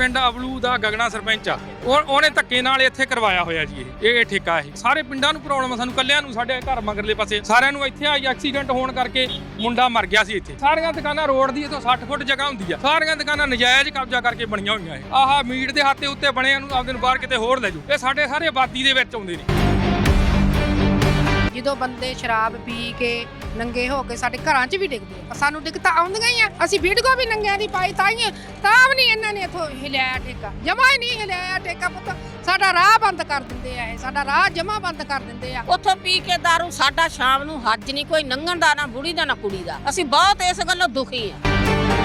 ਪਿੰਡ ਅਬਲੂ ਦਾ ਗਗਨਾ ਸਰਪੰਚ ਆ। ਉਹ ਉਹਨੇ ਧੱਕੇ ਨਾਲ ਇੱਥੇ ਕਰਵਾਇਆ ਹੋਇਆ ਜੀ ਇਹ। ਇਹ ਠੇਕਾ ਇਹ। ਸਾਰੇ ਪਿੰਡਾਂ ਨੂੰ ਪ੍ਰੋਬਲਮ ਆ, ਸਾਨੂੰ ਕੱਲਿਆਂ ਨੂੰ, ਸਾਡੇ ਘਰ ਮਗਰਲੇ ਪਾਸੇ। ਸਾਰਿਆਂ ਨੂੰ ਇੱਥੇ ਆਈ ਐਕਸੀਡੈਂਟ ਹੋਣ ਕਰਕੇ ਮੁੰਡਾ ਮਰ ਗਿਆ ਸੀ ਇੱਥੇ। ਸਾਰੀਆਂ ਦੁਕਾਨਾਂ ਰੋਡ ਦੀ ਇਥੋਂ 60 ਫੁੱਟ ਜਗ੍ਹਾ ਹੁੰਦੀ ਆ। ਸਾਰੀਆਂ ਦੁਕਾਨਾਂ ਨਜਾਇਜ਼ ਕਬਜ਼ਾ ਕਰਕੇ ਬਣੀਆਂ ਹੋਈਆਂ ਇਹ। ਆਹ ਮੀਟ ਦੇ ਹੱਥ ਦੇ ਉੱਤੇ ਬਣੇ ਨੂੰ ਆਪਦੇ ਨੂੰ ਬਾਹਰ ਕਿਤੇ ਹੋਰ ਲੈ ਜਾਓ। ਇਹ ਸਾਡੇ ਸਾਰੇ ਆਬਾਦੀ ਦੇ ਵਿੱਚ ਆਉਂਦੇ ਨੇ। ਜਦੋਂ ਬੰਦੇ ਸ਼ਰਾਬ ਪੀ ਕੇ ਨੰਗੇ ਹੋ ਕੇ ਸਾਡੇ ਘਰਾਂ 'ਚ ਵੀ ਡਿੱਗਦੇ ਆ। ਸਾਨੂੰ ਦਿੱਕਤਾਂ ਆਉਂਦੀਆਂ ਹੀ ਆ। ਅਸੀਂ ਵੀਡੀਓ ਵੀ ਨੰਗਿਆਂ ਦੀ ਪਾਈ ਤਾਂ ਹੀ ਤਾਂ ਵੀ ਨਹੀਂ ਇਹਨਾਂ ਨੇ ਇਥੋਂ ਹਿਲਾਇਆ ਠੇਕਾ। ਜਮਾ ਹੀ ਨਹੀਂ ਹਿਲਾਇਆ ਠੇਕਾ ਪੁੱਤ। ਸਾਡਾ ਰਾਹ ਬੰਦ ਕਰ ਦਿੰਦੇ ਆ ਇਹ। ਸਾਡਾ ਰਾਹ ਜਮਾ ਬੰਦ ਕਰ ਦਿੰਦੇ ਆ। ਉੱਥੋਂ ਪੀ ਕੇ ਦਾਰੂ ਸਾਡਾ ਸ਼ਾਮ ਨੂੰ ਹੱਜ ਨਹੀਂ। ਕੋਈ ਨੰਗਣ ਦਾ ਨਾ ਬੁੜੀ ਦਾ ਨਾ ਕੁੜੀ ਦਾ। ਅਸੀਂ ਬਹੁਤ ਇਸ ਗੱਲੋਂ ਦੁਖੀ ਆ।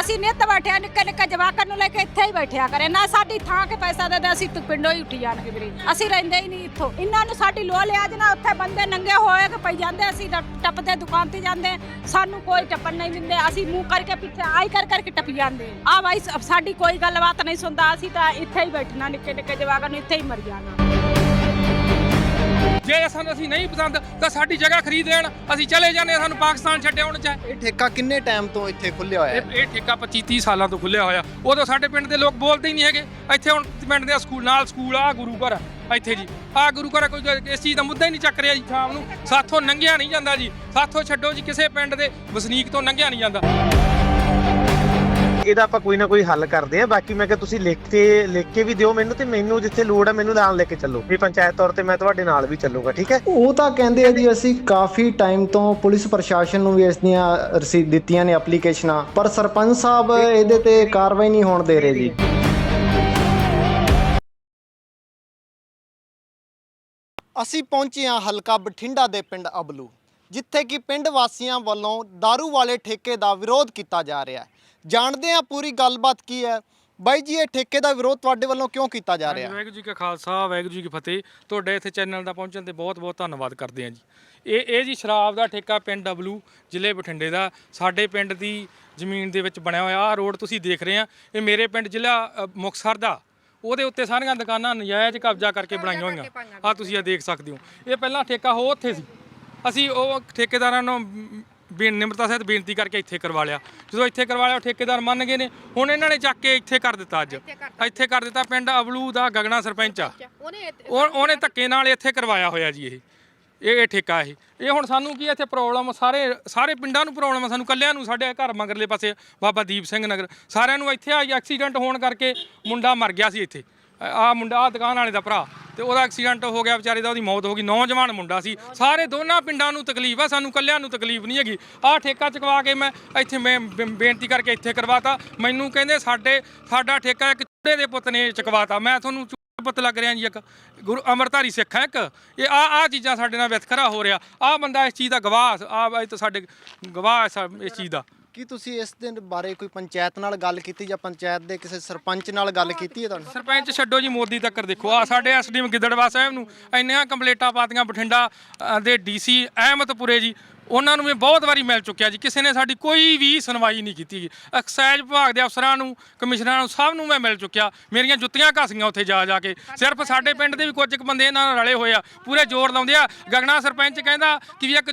ਅਸੀਂ ਨਿੱਤ ਬੈਠਿਆ ਨਿੱਕੇ ਨਿੱਕੇ ਜਵਾਕਾਂ ਨੂੰ ਲੈ ਕੇ ਇੱਥੇ ਹੀ ਬੈਠਿਆ ਕਰੇ। ਨਾ ਸਾਡੀ ਥਾਂ ਕੇ ਪੈਸਾ ਦੇ ਦੇ, ਅਸੀਂ ਤੂੰ ਪਿੰਡੋਂ ਹੀ ਉੱਠੀ ਜਾਣਗੇ ਵੀਰੇ। ਅਸੀਂ ਰਹਿੰਦੇ ਹੀ ਨਹੀਂ ਇੱਥੋਂ। ਇਹਨਾਂ ਨੂੰ ਸਾਡੀ ਲੋ ਲਿਆ ਜਨਾ ਉੱਥੇ ਬੰਦੇ ਨੰਗੇ ਹੋਏ ਕਿ ਪਈ ਜਾਂਦੇ, ਅਸੀਂ ਟੱਪਦੇ ਦੁਕਾਨ ਤੇ ਜਾਂਦੇ। ਸਾਨੂੰ ਕੋਈ ਟੱਪਣ ਨਹੀਂ ਦਿੰਦੇ। ਅਸੀਂ ਮੂੰਹ ਕਰਕੇ ਪਿੱਛੇ ਆਈ ਕਰ ਕਰਕੇ ਟੱਪ ਜਾਂਦੇ। ਆ ਬਾਈ, ਸਾਡੀ ਕੋਈ ਗੱਲਬਾਤ ਨਹੀਂ ਸੁਣਦਾ। ਅਸੀਂ ਤਾਂ ਇੱਥੇ ਹੀ ਬੈਠਣਾ, ਨਿੱਕੇ ਨਿੱਕੇ ਜਵਾਕਾਂ ਨੂੰ ਇੱਥੇ ਹੀ ਮਰ ਜਾਣਾ। ਜੇ ਸਾਨੂੰ ਅਸੀਂ ਨਹੀਂ ਪਸੰਦ ਤਾਂ ਸਾਡੀ ਜਗ੍ਹਾ ਖਰੀਦ ਲੈਣ। ਅਸੀਂ ਚਲੇ ਜਾਂਦੇ ਹਾਂ, ਸਾਨੂੰ ਪਾਕਿਸਤਾਨ ਛੱਡੇ ਆਉਣ ਚਾਹੇ ਇਹ ਠੇਕਾ ਕਿੰਨੇ ਟਾਈਮ ਤੋਂ ਇੱਥੇ ਖੁੱਲਿਆ ਹੋਇਆ ਹੈ? ਇਹ ਇਹ ਠੇਕਾ 25 30 ਸਾਲਾਂ ਤੋਂ ਖੁੱਲਿਆ ਹੋਇਆ। ਉਦੋਂ ਸਾਡੇ ਪਿੰਡ ਦੇ ਲੋਕ ਬੋਲਦੇ ਹੀ ਨਹੀਂ ਹੈਗੇ। ਇੱਥੇ ਹੁਣ ਪਿੰਡ ਦੇ ਸਕੂਲ ਨਾਲ ਸਕੂਲ ਆ ਗੁਰੂ ਘਰ ਆ ਇੱਥੇ ਜੀ। ਆ ਗੁਰੂ ਘਰ ਆ, ਕੋਈ ਇਸ ਚੀਜ਼ ਦਾ ਮੁੱਦਾ ਹੀ ਨਹੀਂ ਚੱਕ ਰਿਹਾ ਜੀ ਸ਼ਾਮ ਨੂੰ। ਸਾਥੋਂ ਲੰਘਿਆ ਨਹੀਂ ਜਾਂਦਾ ਜੀ। ਸਾਥੋਂ ਛੱਡੋ ਜੀ ਕਿਸੇ ਪਿੰਡ ਦੇ। ਵਸਨੀਕ ਤੋਂ ਲੰਘਿਆ ਨਹੀਂ ਜਾਂਦਾ। ਇਹਦਾ ਆਪਾਂ ਕੋਈ ਨਾ ਕੋਈ ਹੱਲ ਕਰਦੇ ਆ ਬਾਕੀ ਮੈਂ ਕਿਹਾ ਤੁਸੀਂ ਲਿਖ ਕੇ ਲਿਖ ਕੇ ਵੀ ਦਿਓ ਮੈਨੂੰ ਤੇ ਮੈਨੂੰ ਜਿੱਥੇ ਲੋੜ ਹੈ ਮੈਨੂੰ ਨਾਲ ਲੈ ਕੇ ਚੱਲੋ। ਵੀ ਪੰਚਾਇਤ ਤੌਰ ਤੇ ਮੈਂ ਤੁਹਾਡੇ ਨਾਲ ਵੀ ਚੱਲੂਗਾ ਠੀਕ ਹੈ? ਉਹ ਤਾਂ ਕਹਿੰਦੇ ਆ ਜੀ ਅਸੀਂ ਕਾਫੀ ਟਾਈਮ ਤੋਂ ਪੁਲਿਸ ਪ੍ਰਸ਼ਾਸਨ ਨੂੰ ਵੀ ਇਸ ਦੀਆਂ ਰਸੀਦ ਦਿੱਤੀਆਂ ਨੇ ਐਪਲੀਕੇਸ਼ਨਾਂ ਪਰ ਸਰਪੰਚ ਸਾਹਿਬ ਇਹਦੇ ਤੇ ਕਾਰਵਾਈ ਨਹੀਂ ਹੋਣ ਦੇ ਰਹੇ ਜੀ। ਅਸੀਂ ਪਹੁੰਚੇ ਹਾਂ ਹਲਕਾ ਬਠਿੰਡਾ ਦੇ ਪਿੰਡ ਅਬਲੂ ਜਿੱਥੇ ਕਿ ਪਿੰਡ ਵਾਸੀਆਂ ਵੱਲੋਂ दारू ਵਾਲੇ ਠੇਕੇ ਦਾ ਵਿਰੋਧ ਕੀਤਾ ਜਾ ਰਿਹਾ ਹੈ। ਜਾਣਦੇ ਹਾਂ ਪੂਰੀ ਗੱਲਬਾਤ ਕੀ ਹੈ। ਬਾਈ ਜੀ ਇਹ ਠੇਕੇ ਦਾ ਵਿਰੋਧ ਤੁਹਾਡੇ ਵੱਲੋਂ ਕਿਉਂ ਕੀਤਾ ਜਾ ਰਿਹਾ? ਹੈ ਵਾਹਿਗੁਰੂ ਜੀ ਕਾ ਖਾਲਸਾ ਵਾਹਿਗੁਰੂ ਜੀ ਕੀ ਫਤਿਹ। ਤੁਹਾਡੇ ਇੱਥੇ ਚੈਨਲ ਦਾ ਪਹੁੰਚਣ ਤੇ ਬਹੁਤ-ਬਹੁਤ ਧੰਨਵਾਦ ਕਰਦੇ ਹਾਂ ਜੀ। ਇਹ ਇਹ ਜੀ ਸ਼ਰਾਬ ਦਾ ਠੇਕਾ ਪਿੰਡ ਡਬਲੂ ਜ਼ਿਲ੍ਹੇ ਬਠਿੰਡੇ ਦਾ। ਸਾਡੇ ਪਿੰਡ ਦੀ ਜ਼ਮੀਨ ਦੇ ਵਿੱਚ ਬਣਿਆ ਹੋਇਆ। ਆ ਰੋਡ ਤੁਸੀਂ ਦੇਖ ਰਹੇ ਆ ਇਹ ਮੇਰੇ ਪਿੰਡ ਜ਼ਿਲ੍ਹਾ ਅ, ਮੁਕਤਸਰ ਦਾ। ਉਹਦੇ ਉੱਤੇ ਸਾਰੀਆਂ ਦੁਕਾਨਾਂ ਨਜਾਇਜ਼ ਕਬਜ਼ਾ ਕਰਕੇ ਬਣਾਈਆਂ ਹੋਈਆਂ। ਆ ਤੁਸੀਂ ਇਹ ਦੇਖ ਸਕਦੇ ਹੋ। ਇਹ ਪਹਿਲਾਂ ਠੇਕਾ ਹੋ ਉੱਥੇ ਸੀ। ਅਸੀਂ ਉਹ ਠੇਕੇਦਾਰਾਂ ਨੂੰ ਮ, ਬੇ ਨਿਮਰਤਾ ਸਹਿਤ ਬੇਨਤੀ ਕਰਕੇ ਇੱਥੇ ਕਰਵਾ ਲਿਆ। ਜਦੋਂ ਇੱਥੇ ਕਰਵਾ ਲਿਆ ਠੇਕੇਦਾਰ ਮੰਨ ਗਏ ਨੇ। ਹੁਣ ਇਹਨਾਂ ਨੇ ਚੱਕ ਕੇ ਇੱਥੇ ਕਰ ਦਿੱਤਾ ਅੱਜ। ਇੱਥੇ ਕਰ ਦਿੱਤਾ। ਪਿੰਡ ਅਬਲੂ ਦਾ ਗਗਨਾ ਸਰਪੰਚ ਆ। ਉਹਨੇ ਉਹ- ਉਹਨੇ ਧੱਕੇ ਨਾਲ ਇੱਥੇ ਕਰਵਾਇਆ ਹੋਇਆ ਜੀ ਇਹ। ਇਹ ਇਹ ਠੇਕਾ ਇਹ। ਇਹ ਹੁਣ ਸਾਨੂੰ ਕੀ ਆ ਇੱਥੇ ਪ੍ਰੋਬਲਮ ਸਾਰੇ ਸਾਰੇ ਪਿੰਡਾਂ ਨੂੰ ਪ੍ਰੋਬਲਮ ਆ। ਸਾਨੂੰ ਕੱਲਿਆਂ ਨੂੰ ਸਾਡੇ ਘਰ ਮਗਰਲੇ ਪਾਸੇ ਬਾਬਾ ਦੀਪ ਸਿੰਘ ਨਗਰ। ਸਾਰਿਆਂ ਨੂੰ ਇੱਥੇ ਆਈ ਐਕਸੀਡੈਂਟ ਹੋਣ ਕਰਕੇ ਮੁੰਡਾ ਮਰ ਗਿਆ ਸੀ ਇੱਥੇ। ਆ ਮੁੰਡਾ ਆ ਦੁਕਾਨ ਵਾਲੇ ਦਾ ਭਰਾ। ਤੇ ਉਹਦਾ ਐਕਸੀਡੈਂਟ ਹੋ ਗਿਆ, ਵਿਚਾਰੇ ਦਾ ਉਹਦੀ ਮੌਤ ਹੋ ਗਈ। ਨੌਜਵਾਨ ਮੁੰਡਾ ਸੀ। ਸਾਰੇ ਦੋਨਾਂ ਪਿੰਡਾਂ ਨੂੰ ਤਕਲੀਫ ਆ, ਸਾਨੂੰ ਕੱਲਿਆਂ ਨੂੰ ਤਕਲੀਫ ਨਹੀਂ ਹੈਗੀ। ਆਹ ਠੇਕਾ ਚੁਕਵਾ ਕੇ ਮੈਂ ਇੱਥੇ ਮੈਂ ਬੇ- ਬੇਨਤੀ ਕਰਕੇ ਇੱਥੇ ਕਰਵਾਤਾ। ਮੈਨੂੰ ਕਹਿੰਦੇ ਸਾਡੇ, ਸਾਡਾ ਠੇਕਾ ਇੱਕ ਚੂੜੇ ਦੇ ਪੁੱਤ ਨੇ ਚੁਕਵਾਤਾ। ਮੈਂ ਤੁਹਾਨੂੰ ਚੂੜੇ ਪੁੱਤ ਲੱਗ ਰਿਹਾ ਜੀ, ਇੱਕ ਗੁਰੂ ਅਮਰਧਾਰੀ ਸਿੱਖ ਹੈ, ਇੱਕ। ਇਹ ਆ ਆ ਚੀਜ਼ਾਂ ਸਾਡੇ ਨਾਲ ਵਿਤਕਰਾ ਹੋ ਰਿਹਾ। ਆ ਬੰਦਾ ਇਸ ਚੀਜ਼ ਦਾ ਗਵਾਹ ਆ ਸਾਡੇ ਗਵਾਹ ਇਸ ਚੀਜ਼ ਦਾ। ਕੀ ਤੁਸੀਂ ਇਸ ਦੇ ਬਾਰੇ ਕੋਈ ਪੰਚਾਇਤ ਨਾਲ ਗੱਲ ਕੀਤੀ ਜਾਂ ਪੰਚਾਇਤ ਦੇ ਕਿਸੇ ਸਰਪੰਚ ਨਾਲ ਗੱਲ ਕੀਤੀ ਹੈ ਤੁਹਾਨੂੰ ਸਰਪੰਚ ਛੱਡੋ ਜੀ ਮੋਦੀ ਤੱਕ ਦੇਖੋ। ਆ ਸਾਡੇ ਐਸਡੀਐਮ ਗਿੱਦੜਵਾ ਸਾਹਿਬ ਨੂੰ ਇੰਨੀਆਂ ਕੰਪਲੇਟਾਂ ਪਾਤੀਆਂ ਬਠਿੰਡਾ ਅ, ਦੇ ਡੀਸੀ ਅਹਿਮਦਪੁਰੇ ਜੀ। ਉਹਨਾਂ ਨੂੰ ਵੀ ਬਹੁਤ ਵਾਰੀ ਮਿਲ ਚੁੱਕਿਆ ਜੀ। ਕਿਸੇ ਨੇ ਸਾਡੀ ਕੋਈ ਵੀ ਸੁਣਵਾਈ ਨਹੀਂ ਕੀਤੀ ਜੀ। ਐਕਸਾਈਜ਼ ਵਿਭਾਗ ਦੇ ਅਫਸਰਾਂ ਨੂੰ ਕਮਿਸ਼ਨਰਾਂ ਨੂੰ ਸਭ ਨੂੰ ਮੈਂ ਮਿਲ ਚੁੱਕਿਆ। ਮੇਰੀਆਂ ਜੁੱਤੀਆਂ ਘਸੀਆਂ ਉੱਥੇ ਜਾ ਜਾ ਕੇ। ਸਿਰਫ ਸਾਡੇ ਪਿੰਡ ਦੇ ਵੀ ਕੁਝ ਕੁ ਬੰਦੇ ਇਹਨਾਂ ਨਾਲ ਰਲੇ ਹੋਏ ਆ। ਪੂਰੇ ਜ਼ੋਰ ਲਾਉਂਦੇ ਆ। ਗਗਨਾ ਸਰਪੰਚ ਕਹਿੰਦਾ ਕਿ ਵੀ ਇੱਕ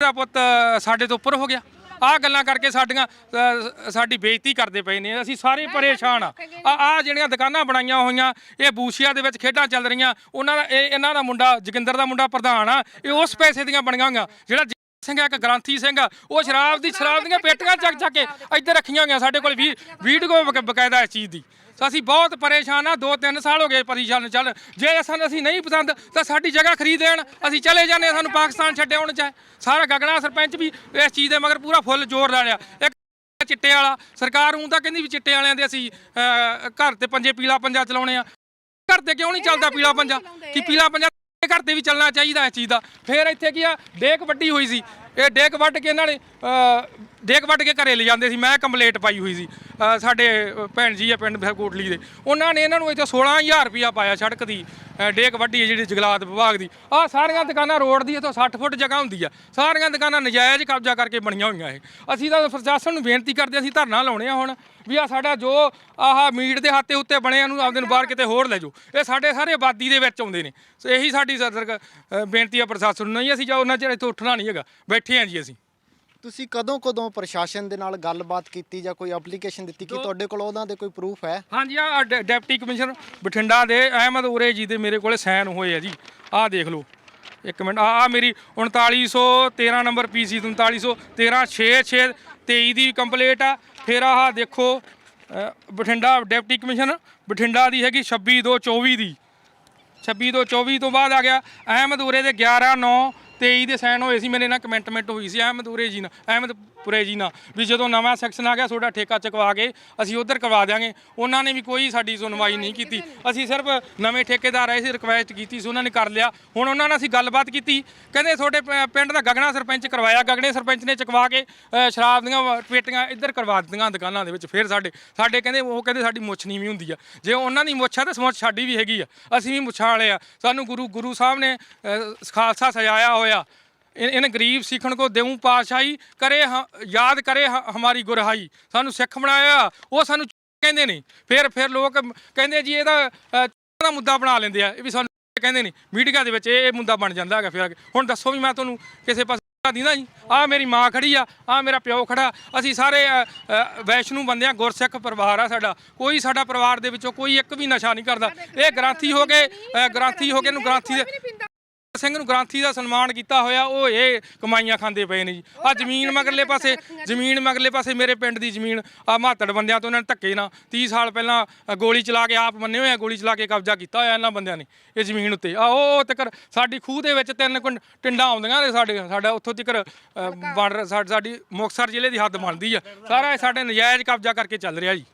ਦਾ ਪੁੱਤ ਸਾਡੇ ਤੋਂ ਉੱਪਰ ਹੋ ਗਿਆ। ਆਹ ਗੱਲਾਂ ਕਰਕੇ ਸਾਡੀਆਂ ਅ, ਸਾਡੀ ਬੇਇੱਜ਼ਤੀ ਕਰਦੇ ਪਏ ਨੇ। ਅਸੀਂ ਸਾਰੇ ਪਰੇਸ਼ਾਨ ਆ। ਆ ਆਹ ਜਿਹੜੀਆਂ ਦੁਕਾਨਾਂ ਬਣਾਈਆਂ ਹੋਈਆਂ ਇਹ ਬੂਸ਼ੀਆ ਦੇ ਵਿੱਚ ਖੇਡਾਂ ਚੱਲ ਰਹੀਆਂ। ਉਹਨਾਂ ਦਾ ਇਹ ਇਹਨਾਂ ਦਾ ਮੁੰਡਾ ਜੋਗਿੰਦਰ ਦਾ ਮੁੰਡਾ ਪ੍ਰਧਾਨ ਆ। ਇਹ ਉਸ ਪੈਸੇ ਦੀਆਂ ਬਣੀਆਂ ਹੋਈਆਂ ਜਿਹੜਾ ਸਿੰਘ ਇੱਕ ਗ੍ਰਾਂਥੀ ਸਿੰਘ ਉਹ ਸ਼ਰਾਬ ਦੀ ਸ਼ਰਾਬ ਦੀਆਂ ਪੇਟੀਆਂ ਚੱਕ ਚੱਕ ਕੇ ਇੱਧਰ ਰੱਖੀਆਂ ਹੋਈਆਂ ਸਾਡੇ ਕੋਲ ਵੀ ਵੀਡੀਓ ਬਕ- ਬਕਾਇਦਾ ਇਸ ਚੀਜ਼ ਦੀ। ਤਾਂ ਅਸੀਂ ਬਹੁਤ ਪਰੇਸ਼ਾਨ ਆ ਦੋ ਤਿੰਨ ਸਾਲ ਹੋ ਗਏ ਪਰੇਸ਼ਾਨ ਚੱਲ ਜੇ ਸਾਨੂੰ ਅਸੀਂ ਨਹੀਂ ਪਸੰਦ ਤਾਂ ਸਾਡੀ ਜਗ੍ਹਾ ਖਰੀਦ ਲੈਣ ਅਸੀਂ ਚਲੇ ਜਾਂਦੇ ਹਾਂ, ਸਾਨੂੰ ਪਾਕਿਸਤਾਨ ਛੱਡਿਆ ਆਉਣ ਚਾਹੇ ਸਾਰਾ ਗਗਨਾ ਸਰਪੰਚ ਵੀ ਇਸ ਚੀਜ਼ ਦੇ ਮਗਰ ਪੂਰਾ ਫੁੱਲ ਜ਼ੋਰ ਲਾ ਲਿਆ। ਇੱਕ ਚਿੱਟੇ ਵਾਲਾ ਸਰਕਾਰ ਨੂੰ ਤਾਂ ਕਹਿੰਦੀ ਵੀ ਚਿੱਟੇ ਵਾਲਿਆਂ ਦੇ ਅਸੀਂ ਅਹ, ਘਰ ਤੇ ਪੰਜੇ ਪੀਲਾ ਪੰਜਾ ਚਲਾਉਣੇ ਆ। ਘਰ ਤੇ ਕਿਉਂ ਨਹੀਂ ਚੱਲਦਾ ਪੀਲਾ ਪੰਜਾ? ਕਿ ਪੀਲਾ ਪੰਜਾ ਘਰ ਤੇ ਵੀ ਚੱਲਣਾ ਚਾਹੀਦਾ ਇਸ ਚੀਜ਼ ਦਾ। ਫਿਰ ਇੱਥੇ ਕੀ ਆ, ਡੇਕ ਵੱਡੀ ਹੋਈ ਸੀ। ਇਹ ਡੇਕ ਵੱਢ ਕੇ ਇਹਨਾਂ ਨੇ ਅਹ, ਡੇਕ ਵੱਢ ਕੇ ਘਰੇ ਲੈ ਸੀ ਮੈਂ ਕੰਪਲੇਂਟ ਪਾਈ ਹੋਈ ਸੀ ਅਹ, ਸਾਡੇ ਭੈਣ ਜੀ ਆ ਪਿੰਡ ਕੋਟਲੀ ਦੇ। ਉਹਨਾਂ ਨੇ ਇਹਨਾਂ ਨੂੰ ਇੱਥੇ 16000 ਰੁਪਇਆ ਪਾਇਆ ਸੜਕ ਦੀ ਅਹ, ਡੇਕ ਵੱਢੀ ਹੈ ਜਿਹੜੀ ਜਗਲਾਤ ਵਿਭਾਗ ਦੀ। ਆ ਸਾਰੀਆਂ ਦੁਕਾਨਾਂ ਰੋਡ ਦੀ ਇੱਥੋਂ 60 ਫੁੱਟ ਜਗ੍ਹਾ ਹੁੰਦੀ ਆ। ਸਾਰੀਆਂ ਦੁਕਾਨਾਂ ਨਜਾਇਜ਼ ਕਬਜ਼ਾ ਕਰਕੇ ਬਣੀਆਂ ਹੋਈਆਂ ਇਹ। ਅਸੀਂ ਤਾਂ ਪ੍ਰਸ਼ਾਸਨ ਨੂੰ ਬੇਨਤੀ ਕਰਦੇ ਹਾਂ ਅਸੀਂ ਧਰਨਾ ਲਾਉਣੇ ਆ ਹੁਣ ਵੀ ਆ ਸਾਡਾ ਜੋ ਆਹ ਮੀਟ ਦੇ ਹੱਥੇ ਉੱਤੇ ਬਣਿਆ ਨੂੰ ਆਪਦੇ ਨੂੰ ਬਾਹਰ ਕਿਤੇ ਹੋਰ ਲੈ ਜਾਓ। ਇਹ ਸਾਡੇ ਸਾਰੇ ਆਬਾਦੀ ਦੇ ਵਿੱਚ ਆਉਂਦੇ ਨੇ। ਸੋ ਇਹੀ ਸਾਡੀ ਸਰ- ਸਰਕ- ਅਹ ਬੇਨਤੀ ਆ ਪ੍ਰਸ਼ਾਸਨ ਨੂੰ ਨਹੀਂ ਅਸੀਂ ਜਾ ਉਹਨਾਂ ਚਿਰ ਇੱਥੋਂ ਉੱਠਣਾ ਨਹੀਂ ਹੈਗਾ। ਬੈਠੇ ਆ ਜੀ ਅਸੀਂ। ਤੁਸੀਂ ਕਦੋਂ ਕਦੋਂ ਪ੍ਰਸ਼ਾਸਨ ਦੇ ਨਾਲ ਗੱਲਬਾਤ ਕੀਤੀ ਜਾਂ ਕੋਈ ਐਪਲੀਕੇਸ਼ਨ ਦਿੱਤੀ? ਕਿ ਤੁਹਾਡੇ ਕੋਲ ਉਹਨਾਂ ਦੇ ਕੋਈ ਪ੍ਰੂਫ ਹੈ? ਹਾਂਜੀ ਆ ਡਿਪਟੀ ਕਮਿਸ਼ਨਰ ਬਠਿੰਡਾ ਦੇ ਅਹਿਮਦ ਉਰੇ ਜੀ ਦੇ ਮੇਰੇ ਕੋਲੇ ਸਾਈਨ ਹੋਏ ਆ ਜੀ। ਆਹ ਦੇਖ ਲਓ। ਇੱਕ ਮਿੰਟ ਆ ਮੇਰੀ 3913 ਨੰਬਰ ਪੀਸੀ 3913 66 23 ਦੀ ਕੰਪਲੀਟ ਆ। ਫਿਰ ਆਹ ਦੇਖੋ ਬਠਿੰਡਾ ਡਿਪਟੀ ਕਮਿਸ਼ਨਰ ਬਠਿੰਡਾ ਦੀ ਹੈਗੀ 26224 ਦੀ 26 ਤੋਂ 24 ਤੋਂ ਬਾਅਦ ਆ ਗਿਆ ਅਹਿਮਦ ਉਰੇ ਦੇ 11 9 23 ਦੇ ਸਾਈਨ ਹੋਏ ਸੀ, ਮੇਰੇ ਨਾਲ ਕਮੈਂਟਮੈਂਟ ਹੋਈ ਸੀ ਅਹਿਮਦ ਉਰੇ ਜੀ ਨਾਲ ਅਹਿਮਦ ਪੁਰੇ ਜੀ ਨਾਲ ਵੀ ਜਦੋਂ ਨਵਾਂ ਸੈਕਸ਼ਨ ਆ ਗਿਆ ਤੁਹਾਡਾ ਠੇਕਾ ਚੁਕਵਾ ਕੇ ਅਸੀਂ ਉਧਰ ਕਰਵਾ ਦਿਆਂਗੇ। ਉਹਨਾਂ ਨੇ ਵੀ ਕੋਈ ਸਾਡੀ ਸੁਣਵਾਈ ਨਹੀਂ ਕੀਤੀ। ਅਸੀਂ ਸਿਰਫ ਨਵੇਂ ਠੇਕੇਦਾਰ ਆਏ ਸੀ ਰਿਕੁਐਸਟ ਕੀਤੀ ਸੀ ਉਹਨਾਂ ਨੇ ਕਰ ਲਿਆ। ਹੁਣ ਉਹਨਾਂ ਨਾਲ ਅਸੀਂ ਗੱਲਬਾਤ ਕੀਤੀ। ਕਹਿੰਦੇ ਤੁਹਾਡੇ ਪ- ਪਿੰਡ ਦਾ ਗਗਨਾ ਸਰਪੰਚ ਕਰਵਾਇਆ। ਗਗਨੇ ਸਰਪੰਚ ਨੇ ਚਕਵਾ ਕੇ ਅ, ਸ਼ਰਾਬ ਦੀਆਂ ਵ- ਪੇਟੀਆਂ ਇੱਧਰ ਕਰਵਾ ਦਿੱਤੀਆਂ ਦੁਕਾਨਾਂ ਦੇ ਵਿੱਚ। ਫਿਰ ਸਾਡੇ ਸਾਡੇ ਕਹਿੰਦੇ ਉਹ ਕਹਿੰਦੇ ਸਾਡੀ ਮੁੱਛ ਨਹੀਂ ਵੀ ਹੁੰਦੀ ਆ। ਜੇ ਉਹਨਾਂ ਦੀ ਮੁੱਛ ਆ ਤਾਂ ਮੁੱਛ ਸਾਡੀ ਵੀ ਹੈਗੀ ਆ। ਅਸੀਂ ਵੀ ਮੁੱਛਾਂ ਵਾਲੇ ਆ। ਸਾਨੂੰ ਗੁਰੂ ਗੁਰੂ ਸਾਹਿਬ ਨੇ ਅ, ਖਾਲਸਾ ਸਜਾਇਆ ਹੋਇਆ। ਇਨ ਇਨ ਗਰੀਬ ਸਿੱਖਣ ਕੋ ਦੇਉ ਪਾਸ਼ਾਈ ਕਰੇ ਯਾਦ ਕਰੇ ਹਮਾਰੀ ਗੁਰਹਾਈ। ਸਾਨੂੰ ਸਿੱਖ ਬਣਾਇਆ ਉਹ ਸਾਨੂੰ ਕਹਿੰਦੇ ਨੇ। ਫਿਰ ਫਿਰ ਲੋਕ ਕਹਿੰਦੇ ਜੀ ਇਹਦਾ ਦਾ ਮੁੱਦਾ ਬਣਾ ਲੈਂਦੇ ਆ। ਇਹ ਵੀ ਸਾਨੂੰ ਕਹਿੰਦੇ ਨੇ। ਮੀਡੀਆ ਦੇ ਵਿੱਚ ਇਹ ਮੁੱਦਾ ਬਣ ਜਾਂਦਾ ਹੈਗਾ ਫਿਰ। ਹੁਣ ਦੱਸੋ ਵੀ ਮੈਂ ਤੁਹਾਨੂੰ ਕਿਸੇ ਪਾਸੇ ਦਿੰਦਾ ਜੀ। ਆ ਮੇਰੀ ਮਾਂ ਖੜੀ ਆ ਆ ਮੇਰਾ ਪਿਓ ਖੜਾ। ਅਸੀਂ ਸਾਰੇ ਵੈਸ਼ਨੂ ਬੰਦੇ ਆ ਗੁਰਸਿੱਖ ਪਰਿਵਾਰ ਆ ਸਾਡਾ। ਕੋਈ ਸਾਡਾ ਪਰਿਵਾਰ ਦੇ ਵਿੱਚੋਂ ਕੋਈ ਇੱਕ ਵੀ ਨਸ਼ਾ ਨਹੀਂ ਕਰਦਾ। ਇਹ ਗ੍ਰਾਂਥੀ ਹੋ ਗਏ ਅ, ਗ੍ਰਾਂਥੀ ਹੋ ਕੇ ਨੂੰ ਗ੍ਰਾਂਥੀ ਦੇ ਸਿੰਘ ਨੂੰ ਗ੍ਰਾਂਥੀ ਦਾ ਸਨਮਾਨ ਕੀਤਾ ਹੋਇਆ ਉਹ ਇਹ ਕਮਾਈਆਂ ਖਾਂਦੇ ਪਏ ਨੇ ਜੀ। ਆ ਜ਼ਮੀਨ ਮਗਰਲੇ ਪਾਸੇ ਜ਼ਮੀਨ ਮਗਰਲੇ ਪਾਸੇ ਮੇਰੇ ਪਿੰਡ ਦੀ ਜ਼ਮੀਨ ਆ ਮਾਤੜ ਬੰਦਿਆਂ ਤੋਂ ਉਹਨਾਂ ਨੇ ਧੱਕੇ ਨਾਲ 30 ਸਾਲ ਪਹਿਲਾਂ ਗੋਲੀ ਚਲਾ ਕੇ ਆਪ ਮੰਨੇ ਹੋਏ ਆ ਗੋਲੀ ਚਲਾ ਕੇ ਕਬਜ਼ਾ ਕੀਤਾ ਹੋਇਆ ਇਹਨਾਂ ਬੰਦਿਆਂ ਨੇ ਇਹ ਜ਼ਮੀਨ ਉੱਤੇ। ਆ ਉਹ ਤੱਕ ਸਾਡੀ ਖੂਹ ਦੇ ਵਿੱਚ ਤਿੰਨ ਕੁ ਟਿੰਡਾਂ ਆਉਂਦੀਆਂ ਨੇ ਸਾਡੇ ਸਾਡਾ ਉੱਥੋਂ ਤੱਕ ਬਾਰਡਰ ਸਾਡੀ ਮੁਕਤਸਰ ਜ਼ਿਲ੍ਹੇ ਦੀ ਹੱਦ ਬਣਦੀ ਆ। ਸਾਰਾ ਇਹ ਸਾਡੇ ਨਜਾਇਜ਼ ਕਬਜ਼ਾ ਕਰਕੇ ਚੱਲ ਰਿਹਾ ਜੀ।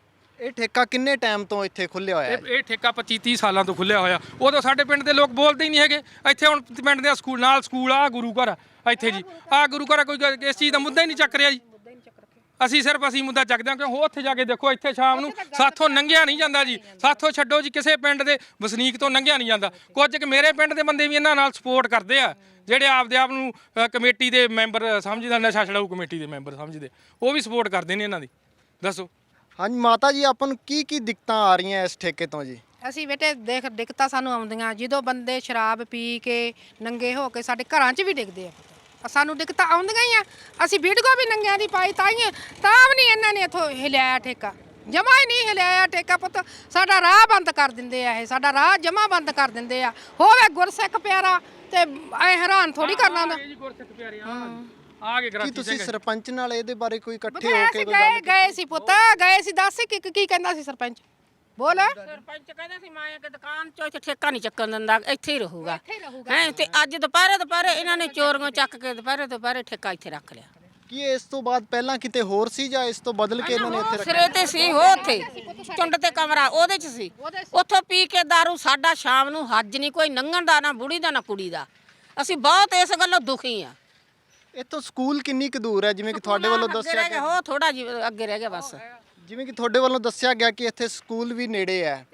ਇਹ ਠੇਕਾ ਕਿੰਨੇ ਟਾਈਮ ਤੋਂ ਇੱਥੇ ਖੁੱਲਿਆ ਹੋਇਆ ਹੈ? ਇਹ ਇਹ ਠੇਕਾ 25 30 ਸਾਲਾਂ ਤੋਂ ਖੁੱਲਿਆ ਹੋਇਆ। ਉਦੋਂ ਸਾਡੇ ਪਿੰਡ ਦੇ ਲੋਕ ਬੋਲਦੇ ਹੀ ਨਹੀਂ ਹੈਗੇ। ਇੱਥੇ ਹੁਣ ਪਿੰਡ ਦੇ ਸਕੂਲ ਨਾਲ ਸਕੂਲ ਆ ਗੁਰੂ ਘਰ ਆ ਇੱਥੇ ਜੀ। ਆ ਗੁਰੂ ਘਰ ਆ, ਕੋਈ ਇਸ ਚੀਜ਼ ਦਾ ਮੁੱਦਾ ਹੀ ਨਹੀਂ ਚੱਕ ਰਿਹਾ ਜੀ। ਅਸੀਂ ਸਿਰਫ ਅਸੀਂ ਮੁੱਦਾ ਚੱਕਦੇ ਹਾਂ ਕਿ ਉਹ ਉੱਥੇ ਜਾ ਕੇ ਦੇਖੋ ਇੱਥੇ ਸ਼ਾਮ ਨੂੰ ਸਾਥੋਂ ਲੰਘਿਆ ਨਹੀਂ ਜਾਂਦਾ ਜੀ। ਸਾਥੋਂ ਛੱਡੋ ਜੀ ਕਿਸੇ ਪਿੰਡ ਦੇ ਵਸਨੀਕ ਤੋਂ ਲੰਘਿਆ ਨਹੀਂ ਜਾਂਦਾ। ਕੁਝ ਕਿ ਮੇਰੇ ਪਿੰਡ ਦੇ ਬੰਦੇ ਵੀ ਇਹਨਾਂ ਨਾਲ ਸਪੋਰਟ ਕਰਦੇ ਆ। ਜਿਹੜੇ ਆਪਦੇ ਆਪ ਨੂੰ ਅ, ਕਮੇਟੀ ਦੇ ਮੈਂਬਰ ਸਮਝਦਾ ਨਸ਼ਾ ਛਡਾਊ ਕਮੇਟੀ ਦੇ ਮੈਂਬਰ ਸਮਝਦੇ ਉਹ ਵੀ ਸਪੋਰਟ ਕਰਦੇ ਨੇ ਇਹਨਾਂ ਦੀ। ਦੱਸੋ। ਹਾਂਜੀ ਮਾਤਾ ਜੀ ਆਪਾਂ ਨੂੰ ਕੀ ਕੀ ਦਿੱਕਤਾਂ ਆ ਰਹੀਆਂ ਇਸ ਠੇਕੇ ਤੋਂ ਜੀ? ਅਸੀਂ ਬੇਟੇ ਦੇਖ ਦਿੱਕਤਾਂ ਸਾਨੂੰ ਆਉਂਦੀਆਂ। ਜਦੋਂ ਬੰਦੇ ਸ਼ਰਾਬ ਪੀ ਕੇ ਨੰਗੇ ਹੋ ਕੇ ਸਾਡੇ ਘਰਾਂ 'ਚ ਵੀ ਡਿੱਗਦੇ ਆ ਸਾਨੂੰ ਦਿੱਕਤਾਂ ਆਉਂਦੀਆਂ ਹੀ ਆ। ਅਸੀਂ ਵੀਡੀਓ ਵੀ ਨੰਗਿਆਂ ਦੀ ਪਾਈ ਤਾਂ ਹੀ ਤਾਂ ਵੀ ਨਹੀਂ ਇਹਨਾਂ ਨੇ ਇਥੋਂ ਹਿਲਾਇਆ ਠੇਕਾ। ਜਮਾ ਹੀ ਨਹੀਂ ਹਿਲਾਇਆ ਠੇਕਾ ਪੁੱਤ। ਸਾਡਾ ਰਾਹ ਬੰਦ ਕਰ ਦਿੰਦੇ ਆ ਇਹ। ਸਾਡਾ ਰਾਹ ਜਮਾ ਬੰਦ ਕਰ ਦਿੰਦੇ ਆ। ਹੋਵੇ ਗੁਰਸਿੱਖ ਪਿਆਰਾ ਤੇ ਐ ਹੈਰਾਨ ਥੋੜੀ ਕਰਨਾ ਹੁੰਦਾ। ਜੀ ਗੁਰਸਿੱਖ ਪਿਆਰੇ ਆ ਕੇ ਕੀ ਤੁਸੀਂ ਸਰਪੰਚ ਨਾਲ ਇਹਦੇ ਬਾਰੇ ਕੋਈ ਇਕੱਠੇ ਹੋ ਕੇ ਅਸੀਂ ਕੋਈ ਗਏ ਗੱਲ ਗਏ ਸੀ ਪੁੱਤ ਗਏ ਸੀ ਦੱਸ ਕੀ ਕੀ ਕਹਿੰਦਾ ਸੀ ਸਰਪੰਚ? ਬੋਲ। ਸਰਪੰਚ ਕਹਿੰਦਾ ਸੀ ਮੈਂ ਕਿ ਦੁਕਾਨ ਚੋਂ ਇੱਥੇ ਠੇਕਾ ਨਹੀਂ ਚੱਕਣ ਦਿੰਦਾ ਇੱਥੇ ਹੀ ਰਹੂਗਾ। ਇੱਥੇ ਹੀ ਰਹੂਗਾ। ਹੈ ਤੇ ਅੱਜ ਦੁਪਹਿਰੇ ਦੁਪਹਿਰੇ ਇਹਨਾਂ ਨੇ ਚੋਰੀਆਂ ਚੱਕ ਕੇ ਦੁਪਹਿਰੇ ਦੁਪਹਿਰੇ ਠੇਕਾ ਇੱਥੇ ਰੱਖ ਲਿਆ। ਕੀ ਇਹ ਇਸ ਤੋਂ ਬਾਅਦ ਪਹਿਲਾਂ ਕਿਤੇ ਹੋਰ ਸੀ ਜਾਂ ਇਸ ਤੋਂ ਬਦਲ ਕੇ ਇਹਨਾਂ ਨੇ ਇੱਥੇ ਰੱਖਿਆ ਸਿਰੇ ਤੇ ਸੀ ਉਹ ਉੱਥੇ ਚੁੰਡ ਤੇ ਕਮਰਾ ਉਹਦੇ ਚ ਸੀ। ਉੱਥੋਂ ਪੀ ਕੇ दारू ਸਾਡਾ ਸ਼ਾਮ ਨੂੰ ਹੱਜ ਨਹੀਂ ਕੋਈ ਨੰਗਣ ਦਾ ਨਾ ਬੁੜੀ ਦਾ ਨਾ ਕੁੜੀ ਦਾ। ਅਸੀਂ ਬਹੁਤ ਇਸ ਗੱਲੋਂ ਦੁਖੀ ਆ। ਇੱਥੋਂ ਸਕੂਲ ਕਿੰਨੀ ਕੁ ਦੂਰ ਹੈ ਜਿਵੇਂ ਕਿ ਤੁਹਾਡੇ ਵੱਲੋਂ ਦੱਸਿਆ ਗਿਆ। ਹੋ ਥੋੜਾ ਜਿਹਾ ਅੱਗੇ ਰਹਿ ਗਿਆ ਬਸ। ਜਿਵੇਂ ਕਿ ਤੁਹਾਡੇ ਵੱਲੋਂ ਦੱਸਿਆ ਗਿਆ ਕਿ ਇੱਥੇ ਸਕੂਲ ਵੀ ਨੇੜੇ ਹੈ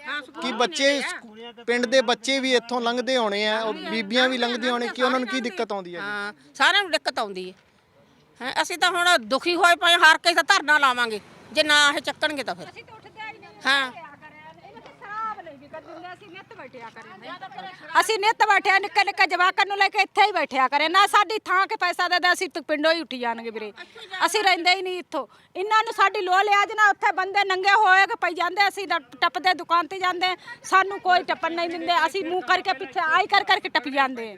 ਕਿ ਬੱਚੇ ਸਕੂ- ਪਿੰਡ ਦੇ ਬੱਚੇ ਵੀ ਇੱਥੋਂ ਲੰਘਦੇ ਹੋਣੇ ਆ ਉਹ ਬੀਬੀਆਂ ਵੀ ਲੰਘਦੀਆਂ ਹੋਣੇ ਕਿ ਉਹਨਾਂ ਨੂੰ ਕੀ ਦਿੱਕਤ ਆਉਂਦੀ ਹੈ ਹਾਂ ਸਾਰਿਆਂ ਨੂੰ ਦਿੱਕਤ ਆਉਂਦੀ ਹੈ। ਹੈਂ, ਅਸੀਂ ਤਾਂ ਹੁਣ ਦੁਖੀ ਹੋਏ ਪਏ ਹਾਰ ਕੇ ਤਾਂ ਧਰਨਾ ਲਾਵਾਂਗੇ। ਜੇ ਨਾ ਇਹ ਚੱਕਣਗੇ ਤਾਂ ਫਿਰ। ਹਾਂ। ਅਸੀਂ ਨਿੱਤ ਬੈਠਿਆ, ਨਿੱਕੇ ਨਿੱਕੇ ਜਵਾਕਾਂ ਨੂੰ ਲੈ ਕੇ ਇੱਥੇ ਹੀ ਬੈਠਿਆ ਕਰੇ। ਨਾ ਸਾਡੀ ਥਾਂ ਕੇ ਪੈਸਾ ਦੇ ਦੇ, ਅਸੀਂ ਤਾਂ ਪਿੰਡੋਂ ਹੀ ਉੱਠੀ ਜਾਣਗੇ ਵੀਰੇ। ਅਸੀਂ ਰਹਿੰਦੇ ਹੀ ਨਹੀਂ ਇੱਥੋਂ। ਇਹਨਾਂ ਨੂੰ ਸਾਡੀ ਲੋ ਲਿਆ ਨਾ ਉੱਥੇ ਬੰਦੇ ਨੰਗੇ ਹੋਏ ਕਿ ਪਈ ਜਾਂਦੇ, ਅਸੀਂ ਤਾਂ ਟੱਪਦੇ ਦੁਕਾਨ ਤੇ ਜਾਂਦੇ। ਸਾਨੂੰ ਕੋਈ ਟੱਪਣ ਨਹੀਂ ਦਿੰਦੇ। ਅਸੀਂ ਮੂੰਹ ਕਰਕੇ ਪਿੱਛੇ, ਆਈ ਕਰ ਕਰਕੇ ਟੱਪ ਜਾਂਦੇ।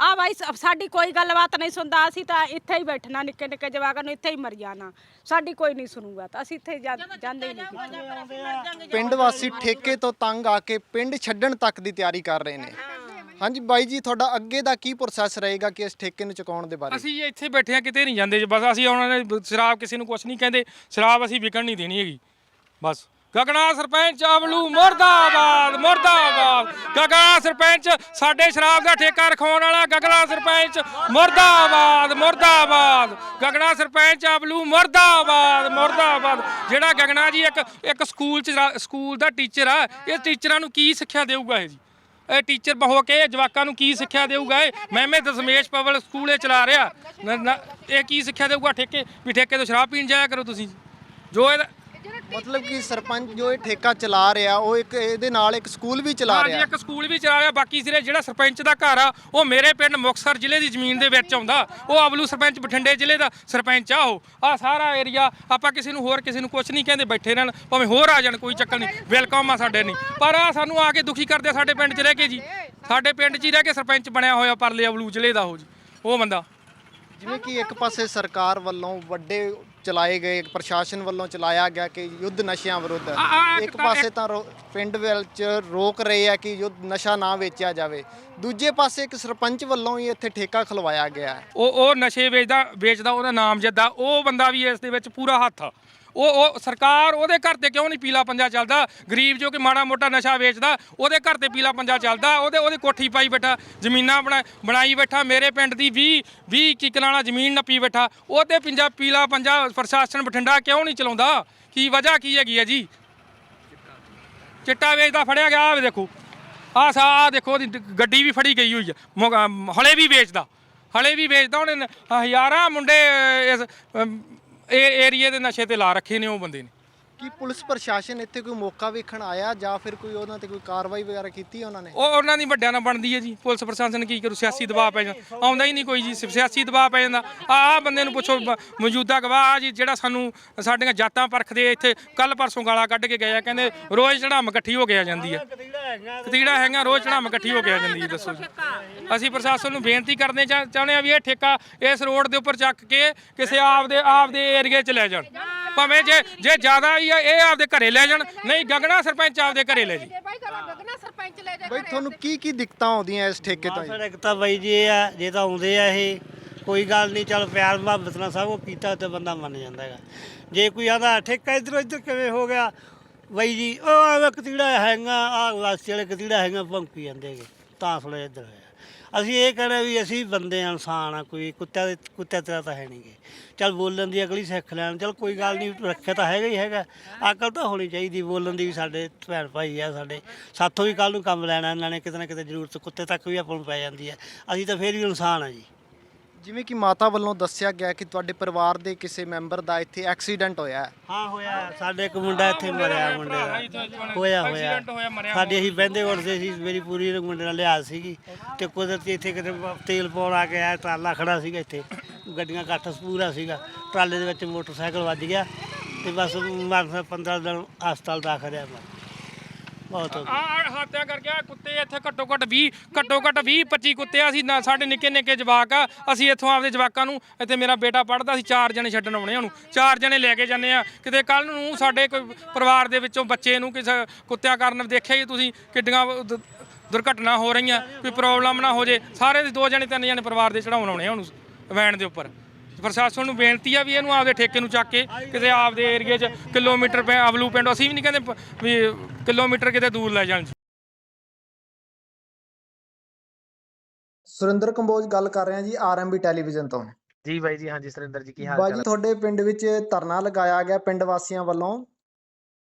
ਆ ਬਾਈ ਸ- ਸਾਡੀ ਕੋਈ ਗੱਲਬਾਤ ਨਹੀਂ ਸੁਣਦਾ ਅਸੀਂ ਤਾਂ ਇੱਥੇ ਹੀ ਬੈਠਣਾ ਨਿੱਕੇ ਨਿੱਕੇ ਜਵਾਕਾਂ ਨੂੰ ਇੱਥੇ ਹੀ ਮਰ ਜਾਣਾ। ਸਾਡੀ ਕੋਈ ਨਹੀਂ ਸੁਣੂਗਾ ਤਾਂ ਅਸੀਂ ਇੱਥੇ ਜਾ- ਜਾਂਦੇ ਹੀ ਨਹੀਂ। ਪਿੰਡ ਵਾਸੀ ਠੇਕੇ ਤੋਂ ਤੰਗ ਆ ਕੇ ਪਿੰਡ ਛੱਡਣ ਤੱਕ ਦੀ ਤਿਆਰੀ ਕਰ ਰਹੇ ਨੇ। ਹਾਂਜੀ ਬਾਈ ਜੀ ਤੁਹਾਡਾ ਅੱਗੇ ਦਾ ਕੀ ਪ੍ਰੋਸੈਸ ਰਹੇਗਾ ਕਿ ਇਸ ਠੇਕੇ ਨੂੰ ਚੁਕਾਉਣ ਦੇ ਬਾਰੇ? ਅਸੀਂ ਇੱਥੇ ਬੈਠੇ ਆ ਕਿਤੇ ਨਹੀਂ ਜਾਂਦੇ ਜੀ। ਬਸ ਅਸੀਂ ਉਹਨਾਂ ਨੇ ਬ- ਸ਼ਰਾਬ ਕਿਸੇ ਨੂੰ ਕੁਝ ਨਹੀਂ ਕਹਿੰਦੇ। ਸ਼ਰਾਬ ਅਸੀਂ ਵਿਕਣ ਨਹੀਂ ਦੇਣੀ ਹੈਗੀ। ਬਸ। ਗਗਨਾ ਸਰਪੰਚ ਅਵਲੂ, ਮੁਰਦਾਬਾਦ ਮੁਰਦਾਬਾਦ। ਗਗਨਾ ਸਰਪੰਚ, ਸਾਡੇ ਸ਼ਰਾਬ ਦਾ ਠੇਕਾ ਰਖਾਉਣ ਵਾਲਾ ਗਗਨਾ ਸਰਪੰਚ, ਮੁਰਦਾਬਾਦ ਮੁਰਦਾਬਾਦ। ਗਗਨਾ ਸਰਪੰਚ ਅਵਲੂ, ਮੁਰਦਾਬਾਦ ਮੁਰਦਾਬਾਦ। ਜਿਹੜਾ ਗਗਨਾ ਜੀ ਇੱਕ ਇੱਕ ਸਕੂਲ ਚ ਸਕੂਲ ਦਾ ਟੀਚਰ ਆ, ਇਹ ਟੀਚਰਾਂ ਨੂੰ ਕੀ ਸਿੱਖਿਆ ਦੇਊਗਾ ਇਹ ਜੀ? ਇਹ ਟੀਚਰ ਹੋ ਕੇ ਜਵਾਕਾਂ ਨੂੰ ਕੀ ਸਿੱਖਿਆ ਦੇਊਗਾ ਇਹ? ਮੈਂ ਮੈਂ ਦਸਮੇਸ਼ ਪਬਲਿਕ ਸਕੂਲ ਇਹ ਚਲਾ ਰਿਹਾ। ਨ- ਇਹ ਕੀ ਸਿੱਖਿਆ ਦੇਊਗਾ? ਠੇਕੇ ਵੀ ਠੇਕੇ ਤੋਂ ਸ਼ਰਾਬ ਪੀਣ ਜਾਇਆ ਕਰੋ ਤੁਸੀਂ ਜੋ ਇਹਦਾ ਮਤਲਬ ਕਿ ਸਰਪੰਚ ਜੋ ਇਹ ਠੇਕਾ ਚਲਾ ਰਿਹਾ ਉਹ ਇੱਕ ਇਹਦੇ ਨਾਲ ਇੱਕ ਸਕੂਲ ਵੀ ਚਲਾ ਹਾਂਜੀ ਰਿਹਾ। ਇੱਕ ਸਕੂਲ ਵੀ ਚਲਾ ਰਿਹਾ। ਬਾਕੀ ਸਿਰੇ ਜਿਹੜਾ ਸਰਪੰਚ ਦਾ ਘਰ ਆ ਉਹ ਮੇਰੇ ਪਿੰਡ ਮੁਕਤਸਰ ਜ਼ਿਲ੍ਹੇ ਦੀ ਜ਼ਮੀਨ ਦੇ ਵਿੱਚ ਆਉਂਦਾ। ਉਹ ਅਬਲੂ ਸਰਪੰਚ ਬਠਿੰਡੇ ਜ਼ਿਲ੍ਹੇ ਦਾ ਸਰਪੰਚ ਆ ਉਹ। ਆ ਸਾਰਾ ਏਰੀਆ ਆਪਾਂ ਕਿਸੇ ਨੂੰ ਹੋਰ ਕਿਸੇ ਨੂੰ ਕੁਝ ਨਹੀਂ ਕਹਿੰਦੇ ਬੈਠੇ ਰਹਿਣ। ਭਾਵੇਂ ਹੋਰ ਆ ਜਾਣ ਕੋਈ ਚੱਕਰ ਨਹੀਂ। ਵੈਲਕਮ ਆ ਸਾਡੇ ਨਹੀਂ। ਪਰ ਆ ਸਾਨੂੰ ਆ ਕੇ ਦੁਖੀ ਕਰਦੇ ਆ ਸਾਡੇ ਪਿੰਡ 'ਚ ਰਹਿ ਕੇ ਜੀ। ਸਾਡੇ ਪਿੰਡ 'ਚ ਹੀ ਰਹਿ ਕੇ ਸਰਪੰਚ ਬਣਿਆ ਹੋਇਆ ਪਰਲੇ ਅਬਲੂ ਜ਼ਿਲ੍ਹੇ ਦਾ ਉਹ ਜੀ। ਉਹ ਬੰਦਾ। ਜਿਵੇਂ ਕਿ ਇੱਕ ਪਾਸੇ ਸਰਕਾਰ ਵੱਲੋਂ ਵੱਡੇ ਚਲਾਏ ਗਏ ਪ੍ਰਸ਼ਾਸਨ ਵੱਲੋਂ ਚਲਾਇਆ ਗਿਆ ਕਿ ਯੁੱਧ ਨਸ਼ਿਆਂ ਵਿਰੁੱਧ। ਇੱਕ ਪਾਸੇ ਤਾਂ ਰੋ- ਪਿੰਡ ਵਿੱਚ ਰੋਕ ਰਹੇ ਆ ਕਿ ਯੁੱਧ ਨਸ਼ਾ ਨਾ ਵੇਚਿਆ ਜਾਵੇ। ਦੂਜੇ ਪਾਸੇ ਇੱਕ ਸਰਪੰਚ ਵੱਲੋਂ ਹੀ ਇੱਥੇ ਠੇਕਾ ਖਲਵਾਇਆ ਗਿਆ ਉਹ ਉਹ ਨਸ਼ੇ ਵੇਚਦਾ ਵੇਚਦਾ ਉਹਦਾ ਨਾਮ ਜੱਦਾ ਉਹ ਬੰਦਾ ਵੀ ਇਸ ਦੇ ਵਿੱਚ ਪੂਰਾ ਹੱਥ ਆ। ਉਹ ਉਹ ਸਰਕਾਰ ਉਹਦੇ ਘਰ ਤੇ ਕਿਉਂ ਨਹੀਂ ਪੀਲਾ ਪੰਜਾ ਚੱਲਦਾ? ਗਰੀਬ ਜੋ ਕਿ ਮਾੜਾ ਮੋਟਾ ਨਸ਼ਾ ਵੇਚਦਾ, ਉਹਦੇ ਘਰ ਤੇ ਪੀਲਾ ਪੰਜਾ ਚੱਲਦਾ, ਉਹਦੇ ਉਹਦੀ ਕੋਠੀ ਪਾਈ ਬੈਠਾ, ਜ਼ਮੀਨਾਂ ਬਣਾ ਬਣਾਈ ਬੈਠਾ, ਮੇਰੇ ਪਿੰਡ ਦੀ 20 20 ਕੀ ਕਨਾਲਾ ਜ਼ਮੀਨ ਨੱਪੀ ਬੈਠਾ, ਉਹਦੇ ਪੰਜਾ ਪੀਲਾ ਪੰਜਾ ਪ੍ਰਸ਼ਾਸਨ ਬਠਿੰਡਾ ਕਿਉਂ ਨਹੀਂ ਚਲਾਉਂਦਾ? ਕੀ ਵਜ੍ਹਾ ਕੀ ਹੈਗੀ ਹੈ ਜੀ? ਚਿੱਟਾ ਵੇਚਦਾ, ਫੜਿਆ ਗਿਆ ਆ ਦੇਖੋ। ਆ ਸਾ ਆਹ ਦੇਖੋ, ਉਹਦੀ ਗੱਡੀ ਵੀ ਫੜੀ ਗਈ ਹੋਈ ਹੈ। ਹਲੇ ਵੀ ਵੇਚਦਾ। ਹਲੇ ਵੀ ਵੇਚਦਾ, ਉਹਨੇ ਹਜ਼ਾਰਾਂ ਮੁੰਡੇ, ਇਸ ਇਹ ਏਰੀਏ ਦੇ ਨਸ਼ੇ ਤੇ ਲਾ ਰੱਖੇ ਨੇ ਉਹ ਬੰਦੇ ਨੇ। ਕੀ ਪੁਲਿਸ ਪ੍ਰਸ਼ਾਸਨ ਇੱਥੇ ਕੋਈ ਮੌਕਾ ਵੇਖਣ ਆਇਆ ਜਾਂ ਫਿਰ ਕੋਈ ਉਹਨਾਂ ਤੇ ਕੋਈ ਕਾਰਵਾਈ ਵਗੈਰਾ ਕੀਤੀ ਉਹਨਾਂ ਨੇ? ਉਹ ਉਹਨਾਂ ਦੀ ਵੱਡਿਆਂ ਨਾਲ ਬਣਦੀ ਹੈ ਜੀ। ਪੁਲਿਸ ਪ੍ਰਸ਼ਾਸਨ ਕੀ ਕਰੂ? ਸਿਆਸੀ ਦਬਾਅ ਪੈ ਜਾਂਦਾ। ਆਉਂਦਾ ਹੀ ਨਹੀਂ ਕੋਈ ਜੀ। ਸਿਆਸੀ ਦਬਾਅ ਪੈ ਜਾਂਦਾ। ਆਹ ਆ ਬੰਦੇ ਨੂੰ ਪੁੱਛੋ, ਬ- ਮੌਜੂਦਾ ਗਵਾਹ ਆ ਜੀ ਜਿਹੜਾ ਸਾਨੂੰ ਸਾਡੀਆਂ ਜਾਤਾਂ ਪਰਖਦੇ ਇੱਥੇ ਕੱਲ ਪਰਸੋਂ ਗਾਲਾਂ ਕੱਢ ਕੇ ਗਏ ਆ, ਕਹਿੰਦੇ ਰੋਜ਼ ਚੜਾਮ ਇਕੱਠੀ ਹੋ ਕੇ ਆ ਜਾਂਦੀ ਹੈ ਕਤੀੜਾ ਹੈਗਾ, ਰੋਜ਼ ਚੜਾਮ ਇਕੱਠੀ ਹੋ ਕੇ ਆ ਜਾਂਦੀ ਹੈ ਦੱਸੋ ਜੀ। ਅਸੀਂ ਪ੍ਰਸ਼ਾਸਨ ਨੂੰ ਬੇਨਤੀ ਕਰਦੇ ਚਾ- ਚਾਹੁੰਦੇ ਆ ਵੀ ਇਹ ਠੇਕਾ ਇਸ ਰੋਡ ਦੇ ਉੱਪਰ ਚੱਕ ਕੇ ਕਿਸੇ ਆਪਦੇ ਆਪਦੇ ਏਰੀਏ 'ਚ ਲੈ ਜਾਣ। ਭਾਵੇਂ ਜੇ ਜੇ ਜ਼ਿਆਦਾ ਹੀ ਆ ਇਹ ਆਪਦੇ ਘਰੇ ਲੈ ਜਾਣ। ਨਹੀਂ ਗਗਨਾ ਸਰਪੰਚ ਆਪਦੇ ਘਰੇ ਲੈ ਜੀ। ਬਾਈ ਕਰਾ ਗਗਨਾ ਸਰਪੰਚ ਲੈ ਜਾ ਬਈ ਤੁਹਾਨੂੰ ਕੀ ਕੀ ਦਿੱਕਤਾਂ ਆਉਂਦੀਆਂ ਇਸ ਠੇਕੇ ਤੋਂ? ਸੜਕ ਤਾਂ ਬਈ ਜੀ ਇਹ ਆ ਜੇ ਤਾਂ ਆਉਂਦੇ ਆ ਇਹ ਕੋਈ ਗੱਲ ਨਹੀਂ ਚੱਲ ਪਿਆਰ ਮੁਹੱਬਤ ਨਾਲ ਸਭ ਉਹ ਕੀਤਾ ਤੇ ਬੰਦਾ ਮੰਨ ਜਾਂਦਾ ਹੈਗਾ। ਜੇ ਕੋਈ ਆਦਾ ਠੇਕਾ ਇਧਰੋਂ ਇੱਧਰ ਕਿਵੇਂ ਹੋ ਗਿਆ? ਬਈ ਜੀ ਉਹ ਆਵੇ ਕਤੀੜਾ ਹੈਗਾ ਆ ਵਾਸਤੇ ਵਾਲੇ ਕਤੀੜਾ ਹੈਗਾ ਭੌਂਕੀ ਜਾਂਦੇ ਹੈਗੇ। ਤਾਂ ਥੋੜਾ ਇੱਧਰ ਹੋਇਆ। ਅਸੀਂ ਇਹ ਕਹਿਣਾ ਵੀ ਅਸੀਂ ਬੰਦੇ ਆ, ਇਨਸਾਨ ਆ ਕੋਈ ਕੁੱਤਿਆਂ ਦੇ ਕੁੱਤਿਆਂ ਤਰ੍ਹਾਂ ਤਾਂ ਹੈ ਨਹੀਂਗੇ ਚੱਲ ਬੋਲਣ ਦੀ ਅਗਲੀ ਸਿੱਖ ਲੈਣ ਚੱਲ ਕੋਈ ਗੱਲ ਨਹੀਂ ਰੱਖਿਆ ਤਾਂ ਹੈਗਾ ਹੀ ਹੈਗਾ। ਅਕਲ ਤਾਂ ਹੋਣੀ ਚਾਹੀਦੀ ਬੋਲਣ ਦੀ ਵੀ ਸਾਡੇ ਭੈਣ ਭਾਈ ਆ ਸਾਡੇ ਸਾਥੋਂ ਵੀ ਕੱਲ ਨੂੰ ਕੰਮ ਲੈਣਾ ਇਹਨਾਂ ਨੇ ਕਿਤੇ ਨਾ ਕਿਤੇ ਜ਼ਰੂਰਤ ਕੁੱਤੇ ਤੱਕ ਵੀ ਆਪਾਂ ਨੂੰ ਪੈ ਜਾਂਦੀ ਹੈ ਅਸੀਂ ਤਾਂ ਫੇਰ ਵੀ ਇਨਸਾਨ ਆ ਜੀ। ਜਿਵੇਂ ਕਿ ਮਾਤਾ ਵੱਲੋਂ ਦੱਸਿਆ ਗਿਆ ਕਿ ਤੁਹਾਡੇ ਪਰਿਵਾਰ ਦੇ ਕਿਸੇ ਮੈਂਬਰ ਦਾ ਇੱਥੇ ਐਕਸੀਡੈਂਟ ਹੋਇਆ ਹੈ। ਹਾਂ ਹੋਇਆ ਸਾਡੇ ਇੱਕ ਮੁੰਡਾ ਇੱਥੇ ਮਰਿਆ ਮੁੰਡੇ ਦਾ। ਹੋਇਆ ਹੋਇਆ। ਸਾਡੇ ਅਸੀਂ ਬਹਿੰਦੇ ਉੱਠਦੇ ਸੀ ਮੇਰੀ ਪੂਰੀ ਮੁੰਡੇ ਨਾਲ ਲਿਆਜ਼ ਸੀਗੀ। ਤੇ ਕੁਦਰਤੀ ਇੱਥੇ ਕਿਤੇ ਤੇਲ ਪਾਉਣ ਆ ਕੇ ਆਇਆ ਟਰਾਲਾ ਖੜਾ ਸੀਗਾ ਇੱਥੇ। ਗੱਡੀਆਂ ਇਕੱਠ ਪੂਰਾ ਸੀਗਾ। ਟਰਾਲੇ ਦੇ ਵਿੱਚ ਮੋਟਰਸਾਈਕਲ ਵੱਜ ਗਿਆ। ਤੇ ਬਸ ਮਰਨ 15 ਦਿਨ ਹਸਪਤਾਲ ਦਾਖਲ ਆ। ਮੈਂ ਬਹੁਤ ਹੋ ਆ ਹਾਤਿਆ ਕਰਕੇ ਆ ਕੁੱਤੇ ਇੱਥੇ ਘੱਟੋ ਘੱਟ 20 ਘੱਟੋ ਘੱਟ 20 25 ਕੁੱਤੇ ਆ। ਅਸੀਂ ਨਾ ਸਾਡੇ ਨਿੱਕੇ ਨਿੱਕੇ ਜਵਾਕ ਆ। ਅਸੀਂ ਇੱਥੋਂ ਆਪਦੇ ਜਵਾਕਾਂ ਨੂੰ ਇੱਥੇ ਮੇਰਾ ਬੇਟਾ ਪੜਦਾ ਸੀ ਚਾਰ ਜਣੇ ਛੱਡਣ ਆਉਣੇ ਉਹਨੂੰ। ਚਾਰ ਜਣੇ ਲੈ ਕੇ ਜਾਂਦੇ ਆ। ਕਿਤੇ ਕੱਲ ਨੂੰ ਸਾਡੇ ਕੋਈ ਪਰਿਵਾਰ ਦੇ ਵਿੱਚੋਂ ਬੱਚੇ ਨੂੰ ਕਿਸੇ ਕੁੱਤਿਆਂ ਕਾਰਨ ਦੇਖਿਆ ਹੀ ਤੁਸੀਂ ਕਿੱਡੀਆਂ ਦ- ਦੁਰਘਟਨਾ ਹੋ ਰਹੀਆਂ ਕੋਈ ਪ੍ਰੋਬਲਮ ਨਾ ਹੋ ਜੇ। ਸਾਰੇ ਦੇ ਦੋ ਜਣੇ ਤਿੰਨ ਜਣੇ ਪਰਿਵਾਰ ਦੇ ਚੜਾਉਣ ਆਉਣੇ ਆ ਉਹਨੂੰ ਵੈਨ ਦੇ ਉੱਪਰ। ਪ੍ਰਸ਼ਾਸਨ ਨੂੰ ਬੇਨਤੀ ਆ ਵੀ ਇਹਨੂੰ ਆਪਦੇ ਠੇਕੇ ਨੂੰ ਚੱਕ ਕੇ ਕਿਸੇ ਆਪਦੇ ਏਰੀਏ 'ਚ ਕਿਲੋਮੀਟਰ ਪੈ ਅਵਲੂ ਪਿੰਡ ਅਸੀਂ ਵੀ ਨਹੀਂ ਕਹਿੰਦੇ ਪ- ਵੀ ਕਿਲੋਮੀਟਰ ਕਿਤੇ ਦੂਰ ਲੈ ਜਾਣ। ਸੁਰਿੰਦਰ ਕੰਬੋਜ ਗੱਲ ਕਰ ਰਿਹਾ ਜੀ ਆਰਐਮਬੀ ਟੈਲੀਵਿਜ਼ਨ ਤੋਂ। ਜੀ ਬਾਈ ਜੀ ਹਾਂਜੀ ਸੁਰਿੰਦਰ ਜੀ ਕੀ ਹਾਲ ਬਾਜੀ ਚਾਲ ਤੁਹਾਡੇ ਪਿੰਡ ਵਿੱਚ ਧਰਨਾ ਲਗਾਇਆ ਗਿਆ ਪਿੰਡ ਵਾਸੀਆਂ ਵੱਲੋਂ